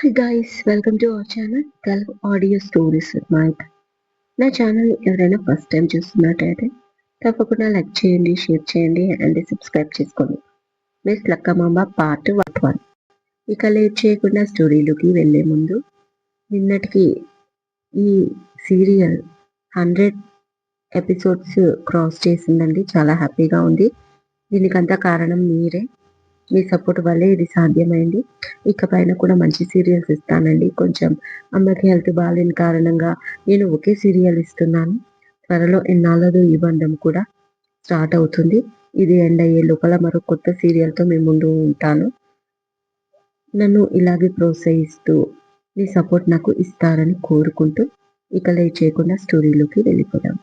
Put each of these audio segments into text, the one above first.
Hi guys welcome to our channel Telugu audio stories with mike నా channel ఎవరైనా first time చూస్తున్నట్టయితే తప్పకుండా like చేయండి షేర్ చేయండి అండ్ సబ్స్క్రైబ్ చేసుకోండి. Miss Lakkamamba part one one ఇక లేట్ చేయకుండా స్టోరీలోకి వెళ్ళే ముందు నిన్నటికి ఈ సీరియల్ హండ్రెడ్ ఎపిసోడ్స్ క్రాస్ చేసిందండి చాలా హ్యాపీగా ఉంది. దీనికంతా కారణం మీరే. మీ సపోర్ట్ వల్లే ఇది సాధ్యమైంది. ఇక పైన కూడా మంచి సీరియల్స్ ఇస్తానండి. కొంచెం అమ్మకి హెల్త్ బాగాలేని కారణంగా నేను ఒకే సీరియల్ ఇస్తున్నాను. త్వరలో ఎన్నాళ్ళదో ఈ బంధం కూడా స్టార్ట్ అవుతుంది. ఇది ఎండ్ అయ్యే లోపల మరో కొత్త సీరియల్తో మేము ముందు ఉంటాను. నన్ను ఇలాగే ప్రోత్సహిస్తూ మీ సపోర్ట్ నాకు ఇస్తారని కోరుకుంటూ ఇక లేట్ చేయకుండా స్టోరీలోకి వెళ్ళిపోదాం.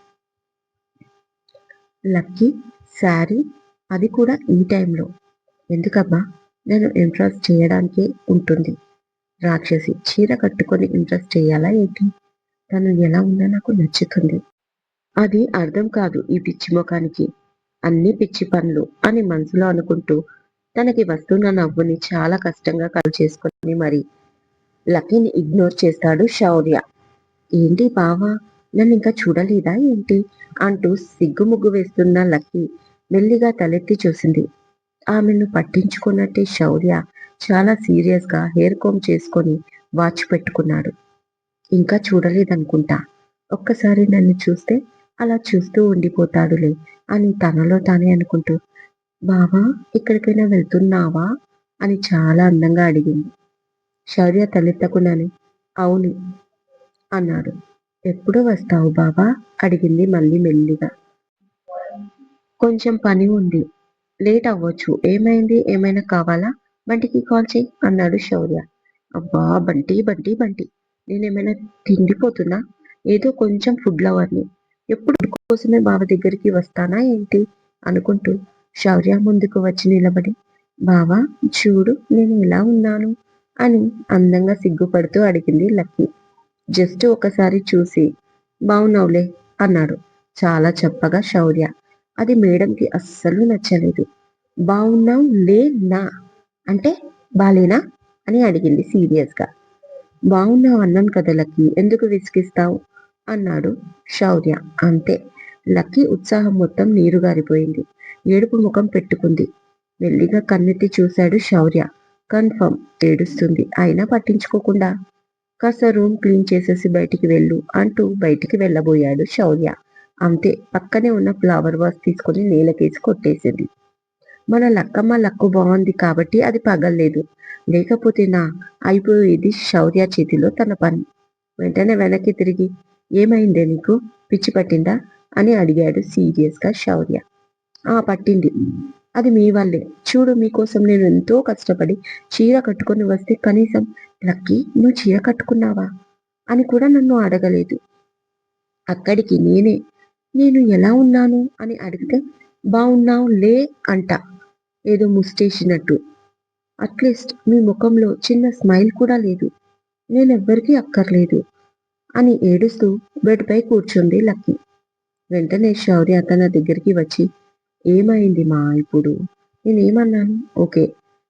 లక్కీ శారీ అది కూడా ఈ టైంలో ఎందుకమ్మా నేను ఇంట్రెస్ట్ చేయడానికే ఉంటుంది. రాక్షసి చీర కట్టుకొని ఇంట్రెస్ట్ చేయాలా ఏంటి? తను ఎలా ఉన్నా నాకు నచ్చుతుంది. అది అర్థం కాదు ఈ పిచ్చి ముఖానికి. అన్ని పిచ్చి పనులు అని మనసులో అనుకుంటూ తనకి వస్తున్న నవ్వుని చాలా కష్టంగా కలు చేసుకుని మరి లక్కీని ఇగ్నోర్ చేస్తాడు శౌర్య. ఏంటి బావా? నన్ను ఇంకా చూడలేదా ఏంటి? అంటూ సిగ్గుముగ్గు వేస్తున్న లక్కీ మెల్లిగా తలెత్తి చూసింది. ఆమెను పట్టించుకున్నట్టే శౌర్య చాలా సీరియస్గా హెయిర్ కోమ్ చేసుకొని వాచ్ పెట్టుకున్నాడు. ఇంకా చూడలేదనుకుంటా. ఒక్కసారి నన్ను చూస్తే అలా చూస్తూ ఉండిపోతాడులే అని తనలో తానే అనుకుంటూ బావా ఎక్కడికైనా వెళ్తున్నావా? అని చాలా అందంగా అడిగింది. శౌర్య తలెత్తకుండానే అవును అన్నాడు. ఎప్పుడు వస్తావు బాబా అడిగింది మళ్ళీ మెల్లిగా. కొంచెం పని ఉంది లేట్ అవ్వచ్చు. ఏమైంది? ఏమైనా కావాలా? బంటికి కాల్ చేయి అన్నాడు శౌర్య. అబ్బా బంటి బంటి బంటి. నేనేమైనా తిండిపోతున్నా? ఏదో కొంచెం ఫుడ్ లవర్ని. ఎప్పుడు కోసమే బావ దగ్గరికి వస్తానా ఏంటి? అనుకుంటూ శౌర్య ముందుకు వచ్చి నిలబడి బావా చూడు నేను ఎలా ఉన్నాను? అని అందంగా సిగ్గుపడుతూ అడిగింది లక్కీ జస్ట్ ఒకసారి చూసి బావున్నావులే అన్నాడు. చాలా చెప్పగా శౌర్య. అది మేడంకి అస్సలు నచ్చలేదు. బాగున్నావు లే నా. అంటే బాలేనా? అని అడిగింది సీరియస్గా. బాగున్నావు అన్నాను కదా లక్కీ. ఎందుకు విసిగిస్తావు? అన్నాడు శౌర్య. అంతే. లక్కీ ఉత్సాహం మొత్తం నీరు గారిపోయింది. ఏడుపు ముఖం పెట్టుకుంది. మెల్లిగా కన్నెత్తి చూశాడు శౌర్య. కన్ఫర్మ్ ఏడుస్తుంది. అయినా పట్టించుకోకుండా. కాస్త రూమ్ క్లీన్ చేసేసి బయటికి వెళ్ళు అంటూ బయటికి వెళ్ళబోయాడు శౌర్య. అంతే. పక్కనే ఉన్న ఫ్లవర్ వాస్ తీసుకొని నేలకేసి కొట్టేసింది. మన లక్కమ్మ లక్కు బాగుంది కాబట్టి అది పగలలేదు. లేకపోతే నా అయిపోయేది శౌర్య చేతిలో తన పని. వెంటనే వెనక్కి తిరిగి ఏమైందే నీకు? పిచ్చి పట్టిందా? అని అడిగాడు సీరియస్గా శౌర్య. ఆ పట్టింది. అది మీ వల్లే. చూడు మీకోసం నేను ఎంతో కష్టపడి చీర కట్టుకొని వస్తే కనీసం లక్కీ నువ్వు చీర కట్టుకున్నావా? అని కూడా నన్ను అడగలేదు. అక్కడికి నేనే నేను ఎలా ఉన్నాను? అని అడిగితే బాగున్నావు లే అంట. ఏదో ముస్టేసినట్టు అట్లీస్ట్ మీ ముఖంలో చిన్న స్మైల్ కూడా లేదు. నేనెవ్వరికీ అక్కర్లేదు అని ఏడుస్తూ బెడ్పై కూర్చుంది లక్కీ. వెంటనే శౌర్య తన దగ్గరికి వచ్చి ఏమైంది మా ఇప్పుడు? నేనేమన్నాను? ఓకే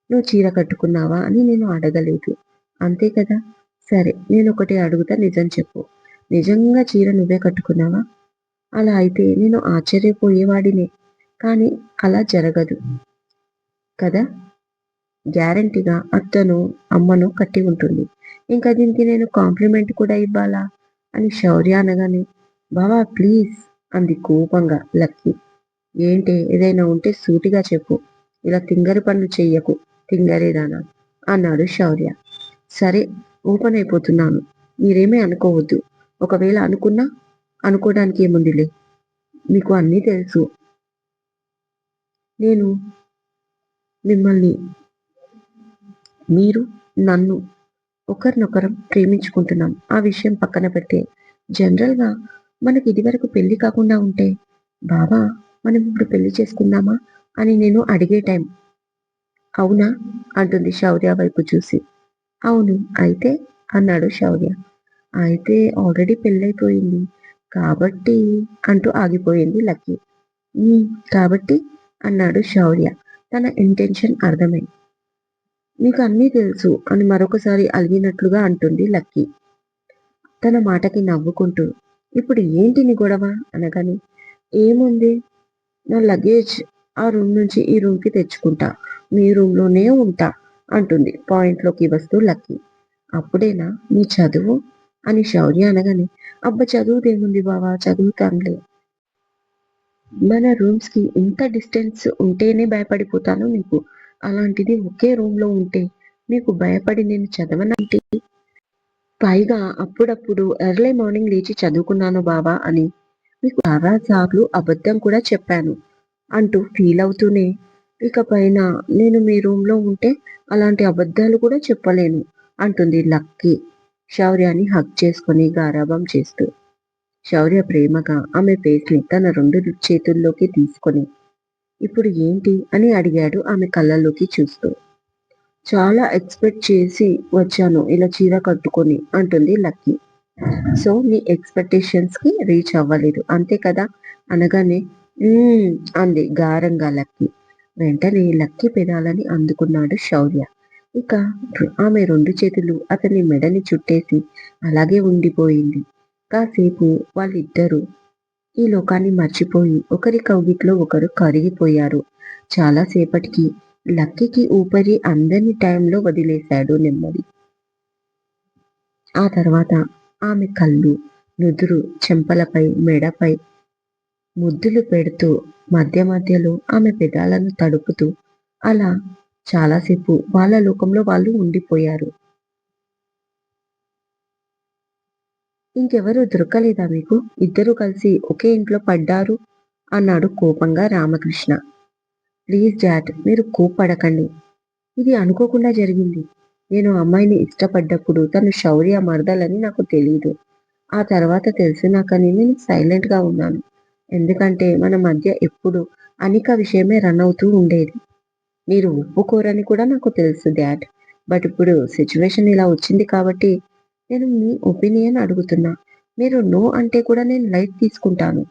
నువ్వు చీర కట్టుకున్నావా అని నేను అడగలేదు. అంతే కదా? సరే నేను ఒకటి అడుగుతా నిజం చెప్పు. నిజంగా చీర నువ్వే కట్టుకున్నావా? అలా అయితే నేను ఆశ్చర్యపోయేవాడినే. కానీ అలా జరగదు. కదా? గ్యారంటీగా అత్తను అమ్మను కట్టి ఉంటుంది. ఇంకా దీనికి నేను కాంప్లిమెంట్ కూడా ఇవ్వాలా? అని శౌర్య అనగానే బావా ప్లీజ్ అంది కోపంగా లక్కీ. ఏంటి ఏదైనా ఉంటే సూటిగా చెప్పు. ఇలా తింగరి పనులు చెయ్యకు. తింగరేదానా అన్నాడు శౌర్య. సరే ఓపెన్ అయిపోతున్నాను. మీరేమీ అనుకోవద్దు. ఒకవేళ అనుకున్నా అనుకోవడానికి ఏముందిలే. మీకు అన్నీ తెలుసు. నేను మిమ్మల్ని మీరు నన్ను ఒకరినొకరం ప్రేమించుకుంటున్నాం. ఆ విషయం పక్కన పెడితే జనరల్గా మనకి ఇదివరకు పెళ్ళి కాకుండా ఉంటే బాబా మనం ఇప్పుడు పెళ్ళి చేసుకుందామా? అని నేను అడిగే టైం. అవునా? అంటుంది శౌర్య వైపు చూసి. అవును అయితే అన్నాడు శౌర్య. అయితే ఆల్రెడీ పెళ్ళైపోయింది. కాబట్టి అంటూ ఆగిపోయింది లక్కీ. కాబట్టి అన్నాడు శౌర్య. తన ఇంటెన్షన్ అర్థమై. నీకు అన్నీ తెలుసు అని మరొకసారి అలిగినట్లుగా అంటుంది లక్కీ. తన మాటకి నవ్వుకుంటూ ఇప్పుడు ఏంటి నీ గొడవ? అనగానే ఏముంది? నా లగేజ్ ఆ రూమ్ నుంచి ఈ రూమ్కి తెచ్చుకుంటా. మీ రూమ్లోనే ఉంటా అంటుంది పాయింట్లోకి వస్తూ లక్కీ. అప్పుడేనా? నీ చదువు? అని శౌర్య అనగానే అబ్బ చదువుదేముంది బావా? చదువుతానులే. మన రూమ్స్కి ఇంత డిస్టెన్స్ ఉంటేనే భయపడిపోతాను మీకు అలాంటిది ఒకే రూమ్లో ఉంటే మీకు భయపడి నేను చదవనంటే పైగా అప్పుడప్పుడు ఎర్లీ మార్నింగ్ లేచి చదువుకున్నాను బావా అని మీకు చాలా సార్లు అబద్ధం కూడా చెప్పాను అంటూ ఫీల్ అవుతూనే ఇక పైన నేను మీ రూమ్లో ఉంటే అలాంటి అబద్ధాలు కూడా చెప్పలేను అంటుంది లక్కీ. శౌర్యాన్ని హక్ చేసుకుని గారాబం చేస్తూ శౌర్య ప్రేమగా ఆమె ఫేస్ని తన రెండు చేతుల్లోకి తీసుకొని ఇప్పుడు ఏంటి? అని అడిగాడు ఆమె కళ్ళల్లోకి చూస్తూ. చాలా ఎక్స్పెక్ట్ చేసి వచ్చాను ఇలా చీర కట్టుకొని అంటుంది లక్కీ. సో నీ ఎక్స్పెక్టేషన్స్కి రీచ్ అవ్వలేదు అంతే కదా? అనగానే అంది గారంగా లక్కీ. వెంటనే లక్కీ పెదాలని అందుకున్నాడు శౌర్య. ఇక ఆమె రెండు చేతులు అతని మెడని చుట్టేసి అలాగే ఉండిపోయింది. కాసేపు వాళ్ళిద్దరూ ఈ లోకాన్ని మర్చిపోయి ఒకరి కౌగిట్లో ఒకరు కరిగిపోయారు. చాలాసేపటికి లక్కీకి ఊపరి అందరి టైంలో వదిలేశాడు నెమ్మది. ఆ తర్వాత ఆమె కళ్ళు నుదురు చెంపలపై మెడపై ముద్దులు పెడుతూ మధ్య మధ్యలో ఆమె పెదాలను తడుపుతూ అలా చాలాసేపు వాళ్ళ లోకంలో వాళ్ళు ఉండిపోయారు. ఇంకెవరు దొరకలేదా మీకు? ఇద్దరు కలిసి ఒకే ఇంట్లో పడ్డారు? అన్నాడు కోపంగా రామకృష్ణ. ప్లీజ్ డాడ్ మీరు కోప్పడకండి. ఇది అనుకోకుండా జరిగింది. నేను అమ్మాయిని ఇష్టపడ్డప్పుడు తను శౌర్య మరదలని నాకు తెలియదు ఆ తర్వాత తెలిసినాకని నేను సైలెంట్గా ఉన్నాను. ఎందుకంటే మన మధ్య ఎప్పుడు అనిక విషయమే రన్ అవుతూ ఉండేది. మీరు ఒప్పుకోరని కూడా నాకు తెలుసు డాడ్. బట్ ఇప్పుడు సిచ్యువేషన్ ఇలా వచ్చింది కాబట్టి నేను మీ ఒపీనియన్ అడుగుతున్నా. మీరు నో అంటే కూడా నేను లైట్ తీసుకుంటాను.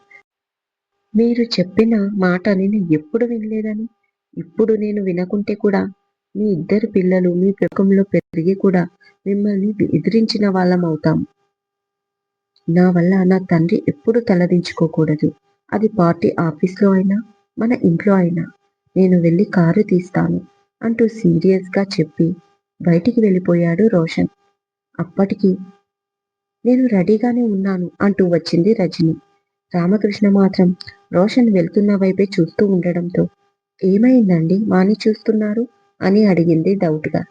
మీరు చెప్పిన మాట నేను ఎప్పుడు వినలేదని ఇప్పుడు నేను వినకుంటే కూడా మీ ఇద్దరు పిల్లలు మీ పెకంలో పెరిగి కూడా మిమ్మల్ని ఎదిరించిన వాళ్ళం అవుతాం. నా వల్ల నా తండ్రి ఎప్పుడు తలదించుకోకూడదు. అది పార్టీ ఆఫీస్లో అయినా మన ఇంట్లో అయినా. నేను వెళ్ళి కారు తీస్తాను అంటూ సీరియస్గా చెప్పి బయటికి వెళ్ళిపోయాడు రోషన్. అప్పటికి నేను రెడీగానే ఉన్నాను అంటూ వచ్చింది రజని. రామకృష్ణ మాత్రం రోషన్ వెళ్తున్న వైపే చూస్తూ ఉండడంతో ఏమైందండి? మాని చూస్తున్నారు? అని అడిగింది డౌట్గా.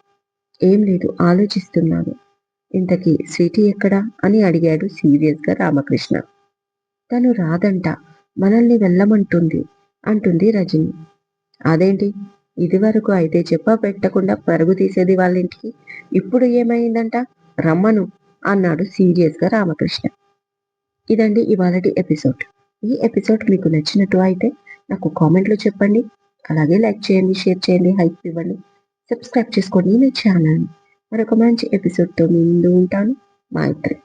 ఏం లేదు ఆలోచిస్తున్నాను. ఇంతకీ స్వీటీ ఎక్కడా? అని అడిగాడు సీరియస్గా రామకృష్ణ. తను రాదంట మనల్ని వెళ్ళమంటుంది అంటుంది రజని. అదేంటి? ఇదివరకు అయితే చెప్ప పెట్టకుండా పరుగు తీసేది వాళ్ళ ఇంటికి ఇప్పుడు ఏమైందంట? రమ్మను అన్నాడు సీరియస్గా రామకృష్ణ. ఇదండి ఇవాళటి ఎపిసోడ్. ఈ ఎపిసోడ్ మీకు నచ్చినట్టు అయితే నాకు కామెంట్లో చెప్పండి అలాగే లైక్ చేయండి షేర్ చేయండి హైప్ ఇవ్వండి. సబ్స్క్రైబ్ చేసుకోండి నా ఛానల్ మరొక మంచి ఎపిసోడ్తో ముందు ఉంటాను. మా ఇద్దరు